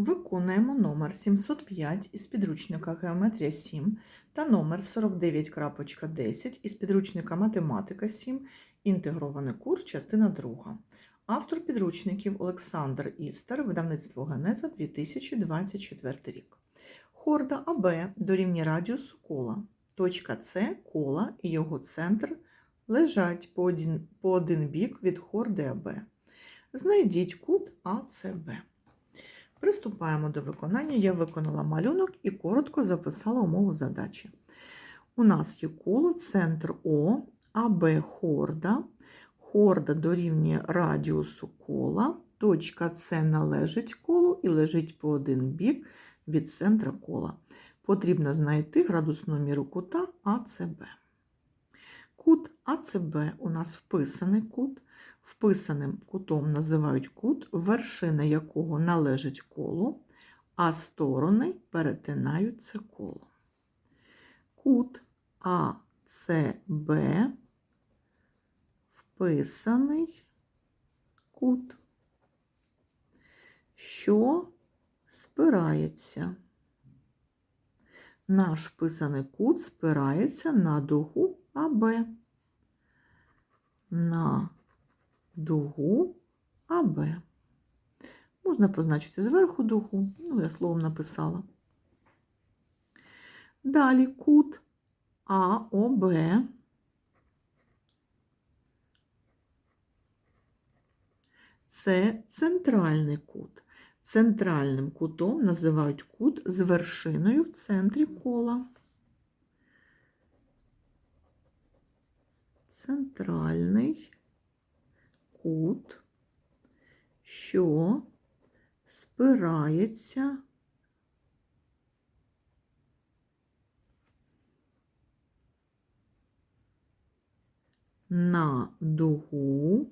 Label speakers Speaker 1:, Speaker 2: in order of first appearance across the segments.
Speaker 1: Виконуємо номер 705 із підручника Геометрія 7 та номер 49.10 із підручника Математика 7, інтегрований курс, частина 2. Автор підручників Олександр Істер, видавництво Генеза 2024 рік. Хорда АБ дорівнює радіусу кола. Точка С кола і його центр лежать по один, по один бік від хорди АБ. Знайдіть кут АЦБ. Приступаємо до виконання. Я виконала малюнок і коротко записала умову задачі. У нас є коло, центр О, АБ хорда. Хорда дорівнює радіусу кола. Точка С належить колу і лежить по один бік від центра кола. Потрібно знайти градусну міру кута АЦБ. Кут АЦБ у нас вписаний кут. Вписаним кутом називають кут, вершина якого належить колу, а сторони перетинають це коло. Кут АЦБ вписаний кут, що спирається. Наш вписаний кут спирається на дугу АБ. На дугу АБ. Можна позначити зверху дугу, ну, я словом написала. Далі кут АОБ це центральний кут. Центральним кутом називають кут з вершиною в центрі кола. Центральний кут, що спирається на дугу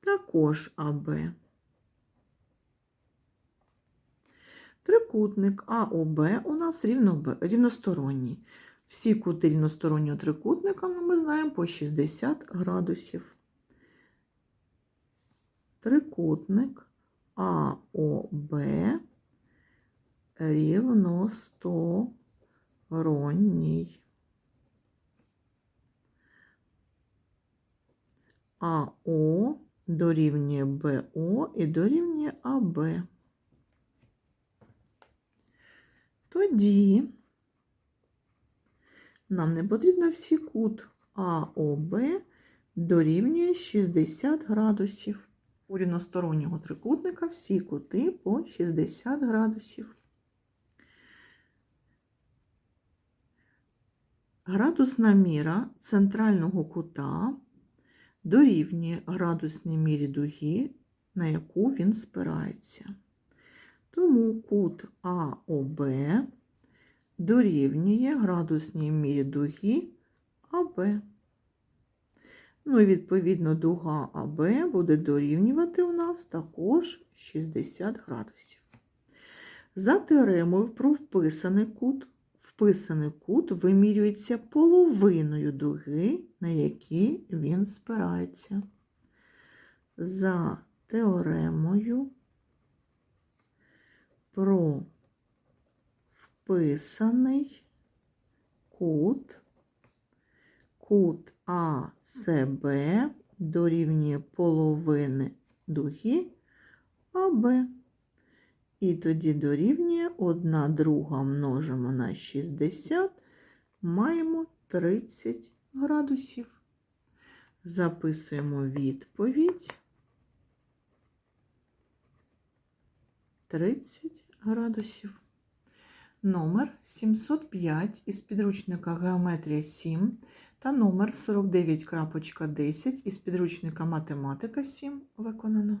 Speaker 1: також АБ. Трикутник АОБ у нас рівносторонній. Всі кути рівностороннього трикутника ми знаємо по 60 градусів. Трикутник АОБ рівносторонній. АО дорівнює БО і дорівнює АБ. Тоді нам не потрібно всі кут АОБ дорівнює 60 градусів. У рівностороннього трикутника всі кути по 60 градусів. Градусна міра центрального кута дорівнює градусній мірі дуги, на яку він спирається. Тому кут АОБ дорівнює градусній мірі дуги АБ. Ну і відповідно дуга АБ буде дорівнювати у нас також 60 градусів. За теоремою про вписаний кут, вписаний кут вимірюється половиною дуги, на якій він спирається. За теоремою про вписаний кут, кут АЦБ дорівнює половини дуги АБ. І тоді дорівнює 1 друга множимо на 60, маємо 30 градусів. Записуємо відповідь 30 градусів. Номер 705 із підручника Геометрія 7 та номер 49.10 із підручника Математика 7 виконано.